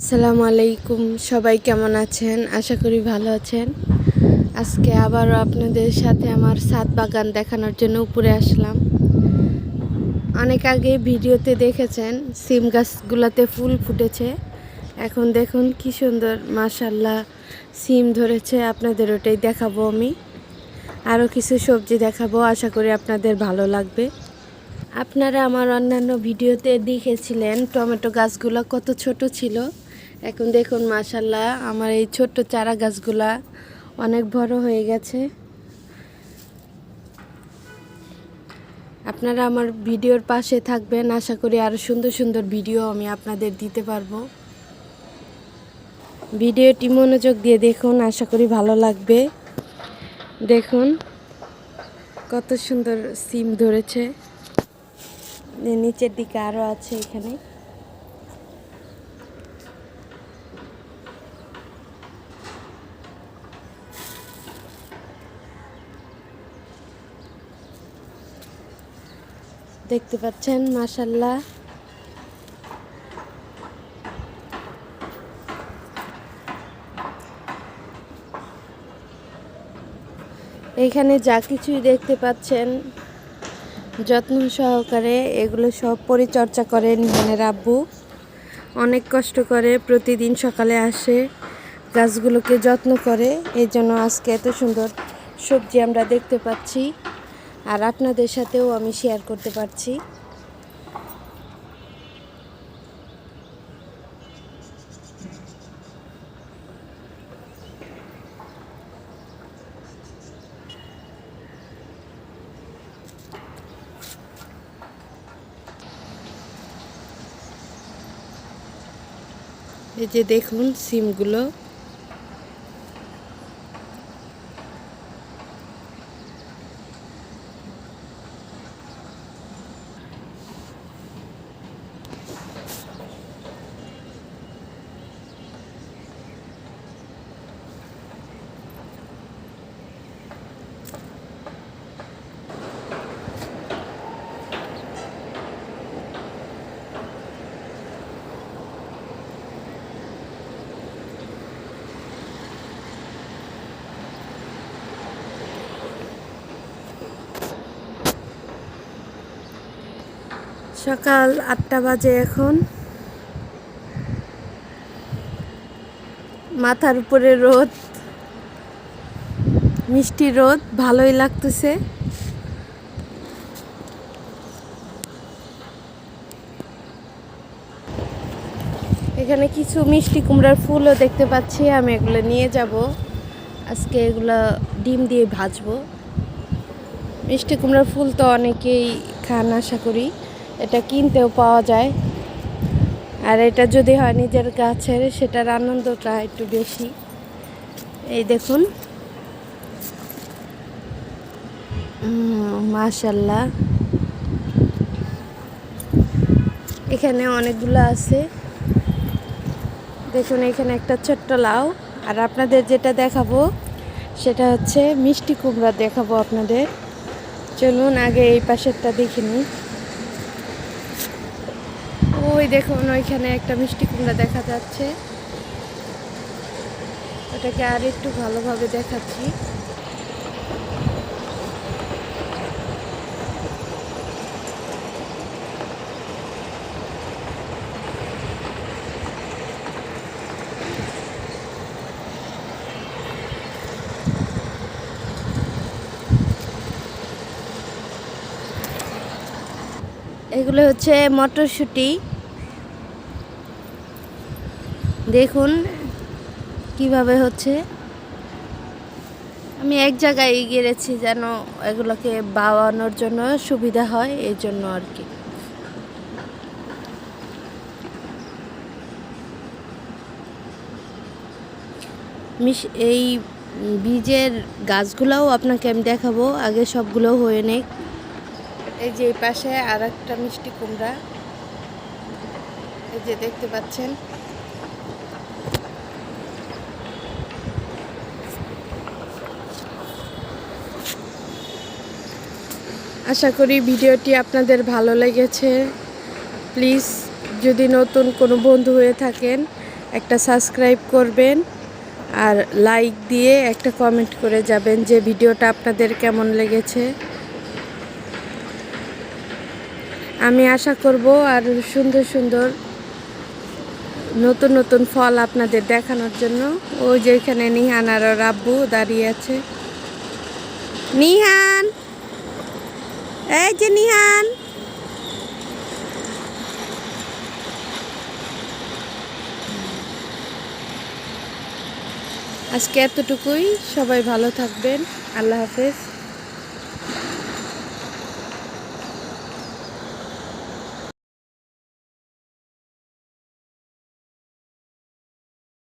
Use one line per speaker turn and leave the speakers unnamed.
আসসালামু আলাইকুম, সবাই কেমন আছেন? আশা করি ভালো আছেন। আজকে আবারও আপনাদের সাথে আমার সাত বাগান দেখানোর জন্য উপরে আসলাম। অনেক আগে ভিডিওতে দেখেছেন, সিম গাছগুলোতে ফুল ফুটেছে। এখন দেখুন কি সুন্দর মাশাল্লাহ সিম ধরেছে। আপনাদের ওটাই দেখাবো আমি। আরও কিছু সবজি দেখাবো, আশা করি আপনাদের ভালো লাগবে। আপনারা আমার অন্যান্য ভিডিওতে দেখেছিলেন, টমেটো গাছগুলো কত ছোট ছিল। এখন দেখুন মাশাল্লাহ আমার এই ছোট্ট চারা গাছগুলা অনেক বড় হয়ে গেছে। আপনারা আমার ভিডিওর পাশে থাকবেন, আশা করি আরও সুন্দর সুন্দর ভিডিও আমি আপনাদের দিতে পারব। ভিডিওটি মনোযোগ দিয়ে দেখুন, আশা করি ভালো লাগবে। দেখুন, কত সুন্দর সিম ধরেছে। নিচের দিকে আরও আছে এখানে। দেখতে পাচ্ছেন মাশাল্লাহ এখানে যা কিছুই দেখতে পাচ্ছেন, যত্ন সহকারে এগুলো সব পরিচর্যা করে নিহানের আব্বু। অনেক কষ্ট করে প্রতিদিন সকালে আসে, গাছগুলোকে যত্ন করে। এই জন্য আজকে এত সুন্দর সবজি আমরা দেখতে পাচ্ছি। আর আপনাদের সাথেও আমি শেয়ার করতে পারছি। এই যে দেখুন সিমগুলো। সকাল আটটা বাজে এখন। মাথার উপরে রোদ, মিষ্টি রোদ, ভালোই লাগতেছে। এখানে কিছু মিষ্টি কুমড়ার ফুলও দেখতে পাচ্ছি, আমি এগুলো নিয়ে যাব। আজকে এগুলো ডিম দিয়ে ভাজবো। মিষ্টি কুমড়ার ফুল তো অনেকেই খান, আশা করি। এটা কিনতেও পাওয়া যায়। আর এটা যদি হয় নিজের গাছের, সেটার আনন্দটা একটু বেশি। এই দেখুন। মাশাল্লাহ এখানে অনেকগুলো আছে। দেখুন, এখানে একটা ছোট্ট লাউ। আর আপনাদের যেটা দেখাবো, সেটা হচ্ছে মিষ্টি কুমড়া দেখাবো আপনাদের। চলুন, আগে এই পাশেরটা দেখে নিই। ওই দেখুন, ওইখানে একটা মিষ্টি কুমড়া দেখা যাচ্ছে। ওটাকে আর একটু ভালোভাবে দেখাচ্ছি। এগুলো হচ্ছে মটরশুঁটি। দেখুন কীভাবে হচ্ছে। আমি এক জায়গায় গেড়েছি যেন এগুলোকে বাওয়ানোর জন্য সুবিধা হয়, এই জন্য আর কি। মিশ, এই বীজের গাছগুলোও আপনাকে আমি দেখাবো, আগে সবগুলো হয়ে নেই এই যে এই পাশে আর একটা মিষ্টি কুমড়া। এই যে দেখতে পাচ্ছেন আশা করি ভিডিওটি আপনাদের ভালো লেগেছে। প্লিজ যদি নতুন কোনো বন্ধু হয়ে থাকেন, একটা সাবস্ক্রাইব করবেন আর লাইক দিয়ে একটা কমেন্ট করে যাবেন যে ভিডিওটা আপনাদের কেমন লেগেছে। আমি আশা করব আর সুন্দর সুন্দর নতুন নতুন ফল আপনাদের দেখানোর জন্য। ওই যে এখানে নিহান আর ওর আব্বু দাঁড়িয়ে আছে। নিহান! এই যে নিহান। আজকে এতটুকুই। সবাই ভালো থাকবেন। আল্লাহ হাফেজ।